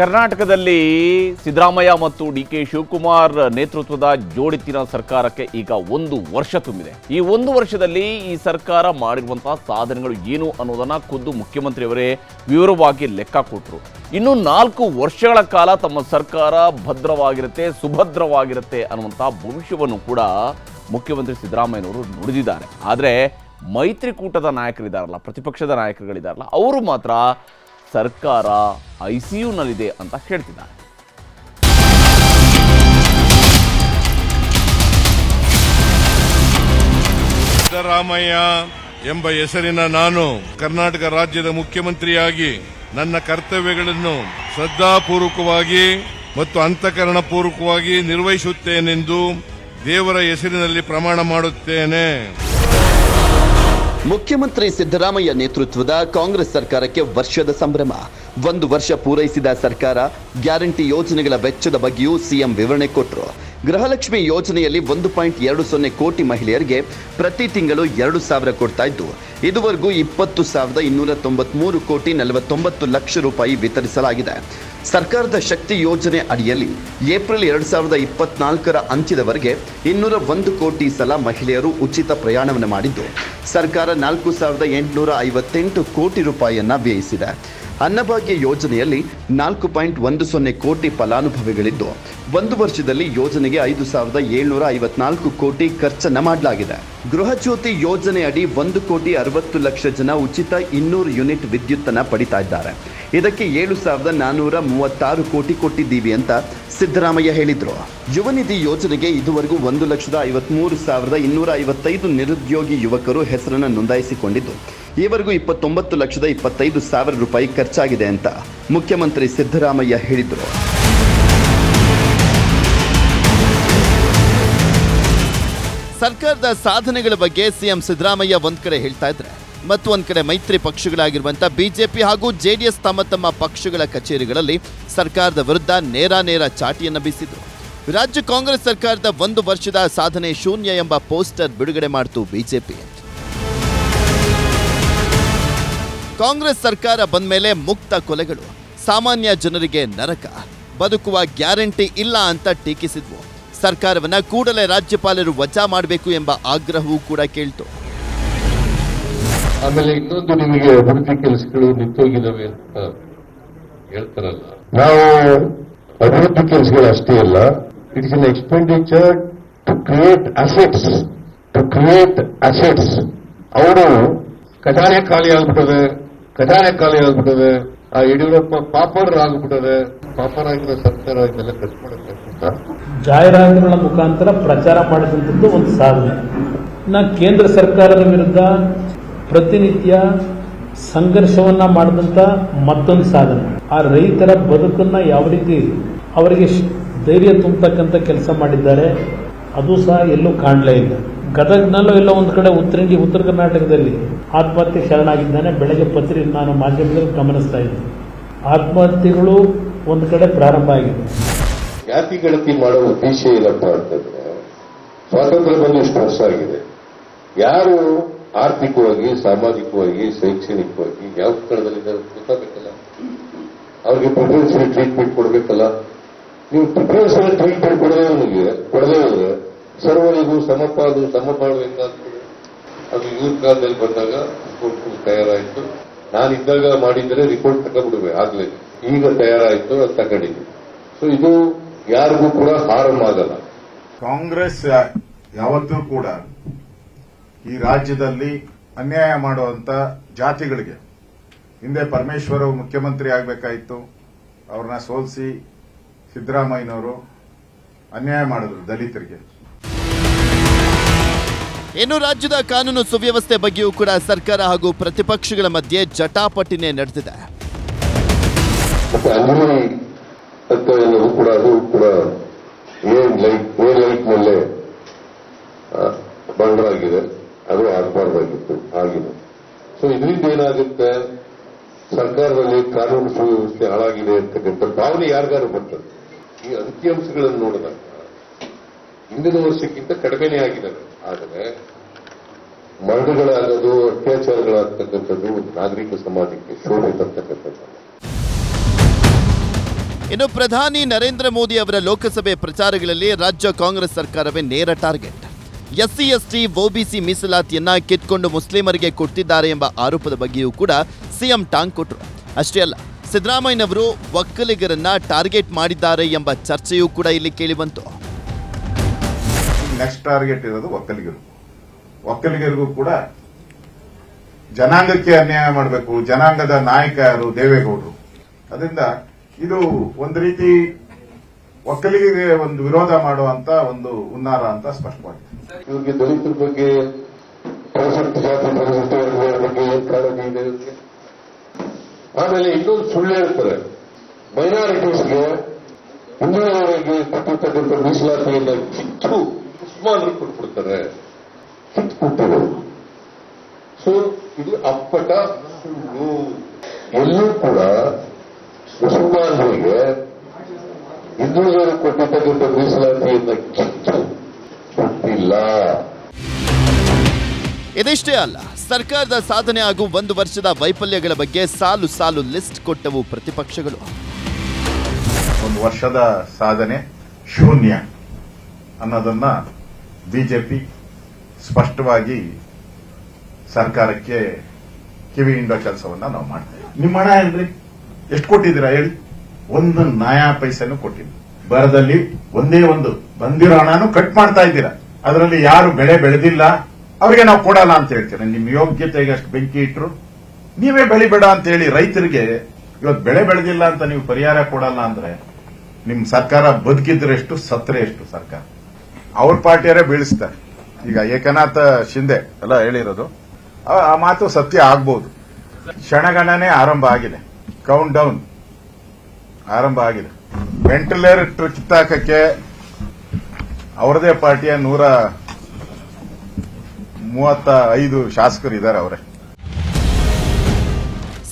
ಕರ್ನಾಟಕದಲ್ಲಿ ಸಿದ್ದರಾಮಯ್ಯ ಮತ್ತು D K Shivakumar ನೇತೃತ್ವದ ಜೋಡಿತಿನ ಸರ್ಕಾರಕ್ಕೆ ಈಗ ಒಂದು ವರ್ಷ ತುಂಬಿದೆ. ಈ ಒಂದು ವರ್ಷದಲ್ಲಿ ಈ ಸರ್ಕಾರ ಮಾಡಿರುವಂತಹ ಸಾಧನೆಗಳು ಏನು ಅನ್ನೋದನ್ನ ಖುದ್ದು ಮುಖ್ಯಮಂತ್ರಿಯವರೇ ವಿವರವಾಗಿ ಲೆಕ್ಕ ಕೊಟ್ಟರು ಇನ್ನು ನಾಲ್ಕು ವರ್ಷಗಳ ಕಾಲ ತಮ್ಮ ಸರ್ಕಾರ ಭದ್ರವಾಗಿರುತ್ತೆ, ಸುಭದ್ರವಾಗಿರುತ್ತೆ ಅನ್ನುವಂತಹ ಭವಿಷ್ಯವನ್ನು ಕೂಡ ಮುಖ್ಯಮಂತ್ರಿ ಸಿದ್ದರಾಮಯ್ಯನವರು ನುಡಿದಿದ್ದಾರೆ. ಆದರೆ ಮೈತ್ರಿಕೂಟದ ನಾಯಕರಿದ್ದಾರಲ್ಲ ಪ್ರತಿಪಕ್ಷದ ನಾಯಕರುಗಳಿದ್ದಾರಲ್ಲ ಅವರು ಮಾತ್ರ ಸರ್ಕಾರ ಐ ಸಿ ಯುನಲ್ಲಿದೆ ಅಂತ ಹೇಳ್ತಿದ್ದಾರೆ. ಸಿದ್ದರಾಮಯ್ಯ ಎಂಬ ಹೆಸರಿನ ನಾನು ಕರ್ನಾಟಕ ರಾಜ್ಯದ ಮುಖ್ಯಮಂತ್ರಿಯಾಗಿ ನನ್ನ ಕರ್ತವ್ಯಗಳನ್ನು ಶ್ರದ್ಧಾಪೂರ್ವಕವಾಗಿ ಮತ್ತು ಅಂತಃಕರಣಪೂರ್ವಕವಾಗಿ ನಿರ್ವಹಿಸುತ್ತೇನೆಂದು ದೇವರ ಹೆಸರಿನಲ್ಲಿ ಪ್ರಮಾಣ ಮಾಡುತ್ತೇನೆ. ಮುಖ್ಯಮಂತ್ರಿ ಸಿದ್ದರಾಮಯ್ಯ ನೇತೃತ್ವದ ಕಾಂಗ್ರೆಸ್ ಸರ್ಕಾರಕ್ಕೆ ವರ್ಷದ ಸಂಭ್ರಮ. ಒಂದು ವರ್ಷ ಪೂರೈಸಿದ ಸರ್ಕಾರ ಗ್ಯಾರಂಟಿ ಯೋಜನೆಗಳ ವೆಚ್ಚದ ಬಗ್ಗೆಯೂ ಸಿಎಂ ವಿವರಣೆ ಕೊಟ್ಟರು ಗೃಹಲಕ್ಷ್ಮಿ ಯೋಜನೆಯಲ್ಲಿ ಒಂದು ಪಾಯಿಂಟ್ ಎರಡು ಸೊನ್ನೆ ಕೋಟಿ ಮಹಿಳೆಯರಿಗೆ ಪ್ರತಿ ತಿಂಗಳು ಎರಡು ಸಾವಿರ ಕೊಡ್ತಾ ಇದ್ದು, ಇದುವರೆಗೂ ಇಪ್ಪತ್ತು ಸಾವಿರದ ಇನ್ನೂರ ತೊಂಬತ್ಮೂರು ಕೋಟಿ ನಲವತ್ತೊಂಬತ್ತು ಲಕ್ಷ ರೂಪಾಯಿ ವಿತರಿಸಲಾಗಿದೆ. ಸರ್ಕಾರದ ಶಕ್ತಿ ಯೋಜನೆ ಅಡಿಯಲ್ಲಿ ಏಪ್ರಿಲ್ ಎರಡು ಸಾವಿರದ ಇಪ್ಪತ್ನಾಲ್ಕರ ಅಂತ್ಯದವರೆಗೆ ಇನ್ನೂರ ಒಂದು ಕೋಟಿ ಸಲ ಮಹಿಳೆಯರು ಉಚಿತ ಪ್ರಯಾಣವನ್ನು ಮಾಡಿದ್ದು, ಸರ್ಕಾರ ನಾಲ್ಕು ಸಾವಿರದ ಎಂಟುನೂರ ಐವತ್ತೆಂಟು ಕೋಟಿ ರೂಪಾಯಿಯನ್ನ ವ್ಯಯಿಸಿದೆ. ಅನ್ನಭಾಗ್ಯ ಯೋಜನೆಯಲ್ಲಿ ನಾಲ್ಕು ಪಾಯಿಂಟ್ ಒಂದು ಸೊನ್ನೆ ಕೋಟಿ ಫಲಾನುಭವಿಗಳಿದ್ದು, ಒಂದು ವರ್ಷದಲ್ಲಿ ಯೋಜನೆಗೆ ಐದು ಸಾವಿರದ ಏಳ್ನೂರ ಐವತ್ನಾಲ್ಕು ಕೋಟಿ ಖರ್ಚನ್ನು ಮಾಡಲಾಗಿದೆ. ಗೃಹ ಯೋಜನೆಯಡಿ ಒಂದು ಕೋಟಿ ಅರವತ್ತು ಲಕ್ಷ ಜನ ಉಚಿತ ಇನ್ನೂರು ಯೂನಿಟ್ ವಿದ್ಯುತ್ತನ್ನು ಪಡಿತಾ ಇದ್ದಾರೆ. ಇದಕ್ಕೆ ಏಳು ಸಾವಿರದ ನಾನ್ನೂರ ಮೂವತ್ತಾರು ಕೋಟಿ ಕೊಟ್ಟಿದ್ದೀವಿ ಅಂತ ಸಿದ್ದರಾಮಯ್ಯ ಹೇಳಿದ್ರು. ಯುವನಿಧಿ ಯೋಜನೆಗೆ ಇದುವರೆಗೂ ಒಂದು ಲಕ್ಷದ ಐವತ್ಮೂರು ಸಾವಿರದ ಇನ್ನೂರ ಐವತ್ತೈದು ನಿರುದ್ಯೋಗಿ ಯುವಕರು ಹೆಸರನ್ನು ನೋಂದಾಯಿಸಿಕೊಂಡಿದ್ದು. ಈವರೆಗೂ ಇಪ್ಪತ್ತೊಂಬತ್ತು ಲಕ್ಷದ ಇಪ್ಪತ್ತೈದು ಸಾವಿರ ರೂಪಾಯಿ ಖರ್ಚಾಗಿದೆ ಅಂತ ಮುಖ್ಯಮಂತ್ರಿ ಸಿದ್ದರಾಮಯ್ಯ ಹೇಳಿದರು. ಸರ್ಕಾರದ ಸಾಧನೆಗಳ ಬಗ್ಗೆ ಸಿಎಂ ಸಿದ್ದರಾಮಯ್ಯ ಒಂದ್ ಕಡೆ ಹೇಳ್ತಾ ಇದ್ರೆ, ಮತ್ತು ಒಂದ್ ಕಡೆ ಮೈತ್ರಿ ಪಕ್ಷಗಳಾಗಿರುವಂತ ಬಿಜೆಪಿ ಹಾಗೂ ಜೆಡಿಎಸ್ ತಮ್ಮ ತಮ್ಮ ಪಕ್ಷಗಳ ಕಚೇರಿಗಳಲ್ಲಿ ಸರ್ಕಾರದ ವಿರುದ್ಧ ನೇರ ನೇರ ಚಾಟಿಯನ್ನ ಬೀಸಿದ್ರು. ರಾಜ್ಯ ಕಾಂಗ್ರೆಸ್ ಸರ್ಕಾರದ ಒಂದು ವರ್ಷದ ಸಾಧನೆ ಶೂನ್ಯ ಎಂಬ ಪೋಸ್ಟರ್ ಬಿಡುಗಡೆ ಮಾಡಿತು ಬಿಜೆಪಿ. ಕಾಂಗ್ರೆಸ್ ಸರ್ಕಾರ ಬಂದ ಮೇಲೆ ಮುಕ್ತ ಕೊಲೆಗಳು, ಸಾಮಾನ್ಯ ಜನರಿಗೆ ನರಕ, ಬದುಕುವ ಗ್ಯಾರಂಟಿ ಇಲ್ಲ ಅಂತ ಟೀಕಿಸಿದ್ವು. ಸರ್ಕಾರವನ್ನ ಕೂಡಲೇ ರಾಜ್ಯಪಾಲರು ವಜಾ ಮಾಡಬೇಕು ಎಂಬ ಆಗ್ರಹವೂ ಕೂಡ ಕೇಳ್ತು. ಆಮೇಲೆ ಇನ್ನೊಂದು ನಿಮಗೆ ಅಭಿವೃದ್ಧಿ ಕೆಲಸಗಳು ನಿಂತೋಗಿದ್ದಾವೆ ಅಂತ ಹೇಳ್ತಾರಲ್ಲ. ನಾವು ಅಭಿವೃದ್ಧಿ ಕೆಲಸಗಳು ಅಷ್ಟೇ ಅಲ್ಲ it is an expenditure to create assets to create assets ಅವರು ಖಜಾನೆ ಖಾಲಿ ಆಗ್ಬಿಟ್ಟದೆ, ಖಜಾನೆ ಖಾಲಿ ಆಗ್ಬಿಟ್ಟದೆ, ಆ ಯಡಿಯೂರಪ್ಪ ಪಾಪರ್ ಆಗ್ಬಿಟ್ಟದೆ, ಪಾಪರ್ ಆಗಿರೋ ಸರ್ಕಾರ ಇದೆಲ್ಲ ಖರ್ಚು ಮಾಡಕ್ಕೆ ಜಾಹೀರಾತುಗಳ ಮುಖಾಂತರ ಪ್ರಚಾರ ಮಾಡಿದಂಥದ್ದು ಒಂದು ಸಾಧನೆ. ನಾ ಕೇಂದ್ರ ಸರ್ಕಾರದ ವಿರುದ್ಧ ಪ್ರತಿನಿತ್ಯ ಸಂಘರ್ಷವನ್ನ ಮಾಡಿದಂತ ಮತ್ತೊಂದು ಸಾಧನೆ. ಆ ರೈತರ ಬದುಕನ್ನ ಯಾವ ರೀತಿ ಅವರಿಗೆ ಧೈರ್ಯ ತುಂಬತಕ್ಕಂಥ ಕೆಲಸ ಮಾಡಿದ್ದಾರೆ, ಅದು ಸಹ ಎಲ್ಲೂ ಕಾಣಲೇ ಇಲ್ಲ. ಗದಗ್ನಲ್ಲೂ ಎಲ್ಲೋ ಒಂದು ಕಡೆ ಉತ್ತರಂಗಿ ಉತ್ತರ ಕರ್ನಾಟಕದಲ್ಲಿ ಆತ್ಮಹತ್ಯೆ ಶರಣಾಗಿದ್ದಾನೆ. ಬೆಳಗ್ಗೆ ಪತ್ರಿ ನಾನು ಮಾಧ್ಯಮದಲ್ಲಿ ಗಮನಿಸ್ತಾ ಇದ್ದೆ. ಆತ್ಮಹತ್ಯೆಗಳು ಒಂದು ಕಡೆ ಪ್ರಾರಂಭ ಆಗಿದೆ. ಜಾತಿ ಗಣತಿ ಮಾಡೋ ಉದ್ದೇಶ ಏನಪ್ಪ ಅಂತಂದ್ರೆ ಸ್ವಾತಂತ್ರ್ಯ ಬಂದು ಇಷ್ಟು ವರ್ಷ ಆಗಿದೆ? ಯಾರು ಆರ್ಥಿಕವಾಗಿ, ಸಾಮಾಜಿಕವಾಗಿ, ಶೈಕ್ಷಣಿಕವಾಗಿ, ಯಾವ ಸ್ಥಳದಲ್ಲಿದ್ದಾರೆ ಅಂತ ಗೊತ್ತಾಗಬೇಕಲ್ಲ? ಅವ್ರಿಗೆ ಪ್ರಿಫರೆನ್ಸಿಯಲ್ ಟ್ರೀಟ್ಮೆಂಟ್ ಕೊಡಬೇಕಲ್ಲ? ನೀವು ಪ್ರಿಫರೆನ್ಸಿಯಲ್ ಟ್ರೀಟ್ಮೆಂಟ್ ಕೊಡದೇ ಅವನಿಗೆ ಕೊಡದೇ ಹೋದ್ರೆ ಸರ್ವರಿಗೂ ಸಮಪಾದು ಸಮ ಅದು ಇವ್ರ ಕಾಲದಲ್ಲಿ ಬಂದಾಗ ತಯಾರಾಯಿತು. ನಾನಿದ್ದಾಗ ಮಾಡಿದ್ರೆ ರಿಪೋರ್ಟ್ ತಗೊಂಡ್ಬಿಡ್ಬೇಕು ಆಗ್ಲೇ. ಈಗ ತಯಾರಾಯಿತು ಅದು ತಗೊಂಡಿದ್ವಿ ಸೊ ಇದು ಯಾರಿಗೂ ಕೂಡ ಹಾರಂ ಆಗಲ್ಲ. ಕಾಂಗ್ರೆಸ್ ಯಾವತ್ತೂ ಕೂಡ ಈ ರಾಜ್ಯದಲ್ಲಿ ಅನ್ಯಾಯ ಮಾಡುವಂತ ಜಾತಿಗಳಿಗೆ ಹಿಂದೆ ಪರಮೇಶ್ವರ್ ಅವರು ಮುಖ್ಯಮಂತ್ರಿ ಆಗಬೇಕಾಯಿತು ಅವ್ರನ್ನ ಸೋಲಿಸಿ ಸಿದ್ದರಾಮಯ್ಯನವರು ಅನ್ಯಾಯ ಮಾಡಿದ್ರು ದಲಿತರಿಗೆ. ಇನ್ನು ರಾಜ್ಯದ ಕಾನೂನು ಸುವ್ಯವಸ್ಥೆ ಬಗ್ಗೆಯೂ ಕೂಡ ಸರ್ಕಾರ ಹಾಗೂ ಪ್ರತಿಪಕ್ಷಗಳ ಮಧ್ಯೆ ಜಟಾಪಟಿನೇ ನಡೆದಿದೆ. ಅಂತ ಕೂಡ ಅದು ಲೈಟ್ ಏ ಲೈಟ್ ಮೇಲೆ ಬಂಡರಾಗಿದೆ. ಅದು ಆಗಬಾರ್ದಾಗಿತ್ತು ಆಗಿದೆ. ಸೊ ಇದರಿಂದ ಏನಾಗುತ್ತೆ? ಸರ್ಕಾರದಲ್ಲಿ ಕಾನೂನು ಸುವ್ಯವಸ್ಥೆ ಹಾಳಾಗಿದೆ ಅಂತಕ್ಕಂಥ ಭಾವನೆ ಯಾರಿಗಾರು ಬರ್ತದೆ ಈ ಅಂಕಿಅಂಶಗಳನ್ನು ನೋಡಿದಾಗ, ಹಿಂದಿನ ವರ್ಷಕ್ಕಿಂತ ಕಡಿಮೆನೇ ಆಗಿದೆ. ಆದರೆ ಮರಣಗಳಾಗದು ಅತ್ಯಾಚಾರಗಳಾಗ್ತಕ್ಕಂಥದ್ದು ನಾಗರಿಕ ಸಮಾಜಕ್ಕೆ ಶೋಭೆ ತರ್ತಕ್ಕಂಥದ್ದು. ಇನ್ನು ಪ್ರಧಾನಿ ನರೇಂದ್ರ ಮೋದಿ ಅವರ ಲೋಕಸಭೆ ಪ್ರಚಾರಗಳಲ್ಲಿ ರಾಜ್ಯ ಕಾಂಗ್ರೆಸ್ ಸರ್ಕಾರವೇ ನೇರ ಟಾರ್ಗೆಟ್. ಎಸ್ಸಿ, ಎಸ್ಟಿ, ಒಬಿಸಿ ಮೀಸಲಾತಿಯನ್ನ ಕಿತ್ಕೊಂಡು ಮುಸ್ಲಿಮರಿಗೆ ಕೊಡ್ತಿದ್ದಾರೆ ಎಂಬ ಆರೋಪದ ಬಗ್ಗೆಯೂ ಕೂಡ ಸಿಎಂ ಟಾಂಗ್ ಕೊಟ್ಟರು ಅಷ್ಟೇ ಅಲ್ಲ, ಸಿದ್ದರಾಮಯ್ಯನವರು ಒಕ್ಕಲಿಗರನ್ನ ಟಾರ್ಗೆಟ್ ಮಾಡಿದ್ದಾರೆ ಎಂಬ ಚರ್ಚೆಯೂ ಕೂಡ ಇಲ್ಲಿ ಕೇಳಿಬಂತು ನೆಕ್ಸ್ಟ್ ಟಾರ್ಗೆಟ್ ಇರೋದು ಒಕ್ಕಲಿಗರು. ಒಕ್ಕಲಿಗರಿಗೂ ಕೂಡ ಜನಾಂಗಕ್ಕೆ ಅನ್ಯಾಯ ಮಾಡಬೇಕು, ಜನಾಂಗದ ನಾಯಕ ದೇವೇಗೌಡರು. ಅದರಿಂದ ಇದು ಒಂದು ರೀತಿ ಒಕ್ಕಲಿಗೆ ಒಂದು ವಿರೋಧ ಮಾಡುವಂತ ಒಂದು ಹುನ್ನಾರ ಅಂತ ಸ್ಪಷ್ಟವಾಗಿದೆ. ಇವರಿಗೆ ದಲಿತರ ಬಗ್ಗೆ, ಪ್ರಸಕ್ತಿ ಜಾತಿ ಬಗ್ಗೆ ಕಾಳಜಿ ಇದೆ ಆಮೇಲೆ ಇನ್ನೊಂದು ಸುಳ್ಳು ಹೇಳ್ತಾರೆ. ಮೈನಾರಿಟೀಸ್ಗೆ ಹಿಂದಿನವರೆಗೆ ಕೊಟ್ಟಿರ್ತಕ್ಕಂಥ ಮೀಸಲಾತಿಯನ್ನ ಕಿತ್ತು ಉಸ್ಮಾನ್ ಕೊಟ್ಬಿಡ್ತಾರೆ. ಕಿತ್ತು ಕೊಟ್ಟರು ಸೊ ಇದು ಅಪ್ಪಟ ಸುಳ್ಳು. ಎಲ್ಲೂ ಕೂಡ ಮುಸಲ್ಮಾನರಿಗೆ ಹಿಂದೂಗಳು ಕೊಟ್ಟಿರ್ತಕ್ಕಂಥ ಮೀಸಲಾತಿಯನ್ನ ಕಿತ್ತು ಕೊಟ್ಟಿಲ್ಲ. ಇದಿಷ್ಟೇ ಅಲ್ಲ ಸರ್ಕಾರದ ಸಾಧನೆ ಹಾಗೂ ಒಂದು ವರ್ಷದ ವೈಫಲ್ಯಗಳ ಬಗ್ಗೆ ಸಾಲು ಸಾಲು ಲಿಸ್ಟ್ ಕೊಟ್ಟವು ಪ್ರತಿಪಕ್ಷಗಳು. ಒಂದು ವರ್ಷದ ಸಾಧನೆ ಶೂನ್ಯ ಅನ್ನೋದನ್ನ ಬಿಜೆಪಿ ಸ್ಪಷ್ಟವಾಗಿ ಸರ್ಕಾರಕ್ಕೆ ಕಿವಿ ಹಿಂಡೋ ಕೆಲಸವನ್ನ ನಾವು ಮಾಡ್ತೇವೆ ನಿಮ್ಮ ಹಣ ಏನ್ರಿ? ಎಷ್ಟು ಕೊಟ್ಟಿದ್ದೀರಾ ಹೇಳಿ? ಒಂದು ನಯಾ ಪೈಸೆನೂ ಕೊಟ್ಟಿಲ್ಲ. ಬರದಲ್ಲಿ ಒಂದೇ ಒಂದು, ಬಂದಿರೋ ಹಣನು ಕಟ್ ಮಾಡ್ತಾ ಇದ್ದೀರಾ. ಅದರಲ್ಲಿ ಯಾರು ಬೆಳೆ ಬೆಳೆದಿಲ್ಲ, ಅವರಿಗೆ ನಾವು ಕೊಡಲ್ಲ ಅಂತ ಹೇಳ್ತೀರ? ನಿಮ್ಮ ಯೋಗ್ಯತೆಗೆ ಅಷ್ಟು ಬೆಂಕಿ ಇಟ್ರು? ನೀವೇ ಬೆಳಿಬೇಡ ಅಂತ ಹೇಳಿ ರೈತರಿಗೆ ಇವತ್ತು ಬೆಳೆ ಬೆಳೆದಿಲ್ಲ ಅಂತ ನೀವು ಪರಿಹಾರ ಕೊಡಲ್ಲ ಅಂದ್ರೆ ನಿಮ್ ಸರ್ಕಾರ ಬದುಕಿದ್ರೆ ಎಷ್ಟು ಸತ್ರೆ ಎಷ್ಟು ಸರ್ಕಾರ? ಅವ್ರ ಪಾರ್ಟಿಯರೇ ಬೀಳಿಸ್ತಾರೆ. ಈಗ ಏಕನಾಥ ಶಿಂದೆ ಎಲ್ಲ ಹೇಳಿರೋದು. ಆ- ಮಾತು ಸತ್ಯ ಆಗ್ಬಹುದು ಕ್ಷಣಗಣನೆ ಆರಂಭ ಆಗಿದೆ. ಕೌಂಟ್ ಡೌನ್ ಆರಂಭ ಆಗಿದೆ. ವೆಂಟಿಲೇಟರ್ ಕಿತ್ತಾಕಕ್ಕೆ ಅವರದೇ ಪಾರ್ಟಿಯ ನೂರ ಮೂವತ್ತ ಐದು ಶಾಸಕರು ಇದ್ದಾರೆ ಅವರೇ.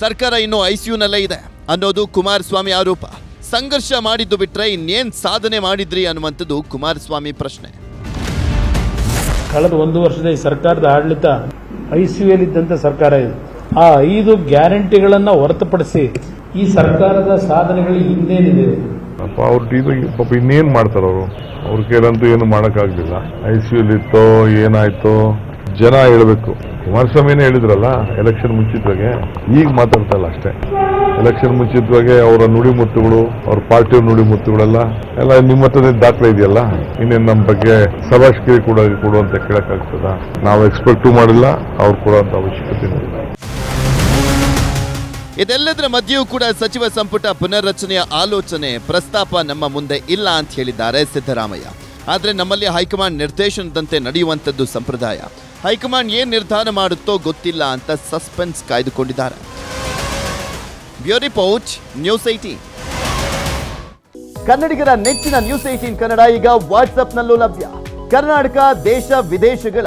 ಸರ್ಕಾರ ಇನ್ನು ಐಸಿಯುನಲ್ಲೇ ಇದೆ ಅನ್ನೋದು ಕುಮಾರಸ್ವಾಮಿ ಆರೋಪ. ಸಂಘರ್ಷ ಮಾಡಿದ್ದು ಬಿಟ್ರೆ ಇನ್ನೇನ್ ಸಾಧನೆ ಮಾಡಿದ್ರಿ ಅನ್ನುವಂಥದ್ದು ಕುಮಾರಸ್ವಾಮಿ ಪ್ರಶ್ನೆ. ಕಳೆದ ಒಂದು ವರ್ಷದ ಈ ಸರ್ಕಾರದ ಆಡಳಿತ ಐಸಿಯುಲ್ಲಿದ್ದಂತ ಸರ್ಕಾರ ಇದು. ಆ ಐದು ಗ್ಯಾರಂಟಿಗಳನ್ನು ಹೊರತುಪಡಿಸಿ ಈ ಸರ್ಕಾರದ ಸಾಧನೆಗಳು ಇನ್ನೇನಿದೆ? ಪಾಪ ಅವ್ರ ಪಾಪ ಇನ್ನೇನು ಮಾಡ್ತಾರ ಅವರು? ಅವ್ರ ಕೇಳಂತೂ ಏನು ಮಾಡೋಕ್ಕಾಗಲಿಲ್ಲ. ಐ ಸಿ ಇತ್ತೋ, ಏನಾಯ್ತೋ, ಜನ ಹೇಳ್ಬೇಕು. ಕುಮಾರಸ್ವಾಮಿನೇ ಹೇಳಿದ್ರಲ್ಲ ಎಲೆಕ್ಷನ್ ಮುಂಚಿದ್ವಾಗೆ ಈಗ ಮಾತಾಡ್ತಲ್ಲ ಅಷ್ಟೇ. ಎಲೆಕ್ಷನ್ ಮುಂಚಿತವಾಗಿ ಅವರ ನುಡಿಮುತ್ತುಗಳು, ಅವ್ರ ಪಾರ್ಟಿಯ ನುಡಿಮುತ್ತುಗಳೆಲ್ಲ, ಎಲ್ಲ ನಿಮ್ಮ ಹತ್ರನೇ ದಾಖಲೆ ಇದೆಯಲ್ಲ? ಇನ್ನೇನು ನಮ್ಮ ಬಗ್ಗೆ ಸಭಾಷ್ಕಿರಿ ಕೂಡ ಕೊಡುವಂತ ಕೇಳಕ್ಕಾಗ್ತದ? ನಾವು ಎಕ್ಸ್ಪೆಕ್ಟೂ ಮಾಡಿಲ್ಲ, ಅವ್ರು ಕೊಡುವಂತ ಅವಶ್ಯಕತೆ ಇಲ್ಲ. ಇದೆಲ್ಲದರ ಮಧ್ಯೆಯೂ ಕೂಡ ಸಚಿವ ಸಂಪುಟ ಪುನರ್ರಚನೆಯ ಆಲೋಚನೆ, ಪ್ರಸ್ತಾಪ ನಮ್ಮ ಮುಂದೆ ಇಲ್ಲ ಅಂತ ಹೇಳಿದ್ದಾರೆ ಸಿದ್ದರಾಮಯ್ಯ. ಆದರೆ ನಮ್ಮಲ್ಲಿ ಹೈಕಮಾಂಡ್ ನಿರ್ದೇಶನದಂತೆ ನಡೆಯುವಂಥದ್ದು ಸಂಪ್ರದಾಯ. ಹೈಕಮಾಂಡ್ ಏನು ನಿರ್ಧಾರ ಮಾಡುತ್ತೋ ಗೊತ್ತಿಲ್ಲ ಅಂತ ಸಸ್ಪೆನ್ಸ್ ಕಾಯ್ದುಕೊಂಡಿದ್ದಾರೆ. ಬ್ಯೂರೋ ರಿಪೋರ್ಟ್, ನ್ಯೂಸ್ ಏಟೀನ್ ಕನ್ನಡಿಗರ ನೆಚ್ಚಿನ ನ್ಯೂಸ್ ಏಟೀನ್ ಕನ್ನಡ ಈಗ ವಾಟ್ಸ್ಆಪ್ನಲ್ಲೂ ಲಭ್ಯ. ಕರ್ನಾಟಕ, ದೇಶ, ವಿದೇಶಗಳ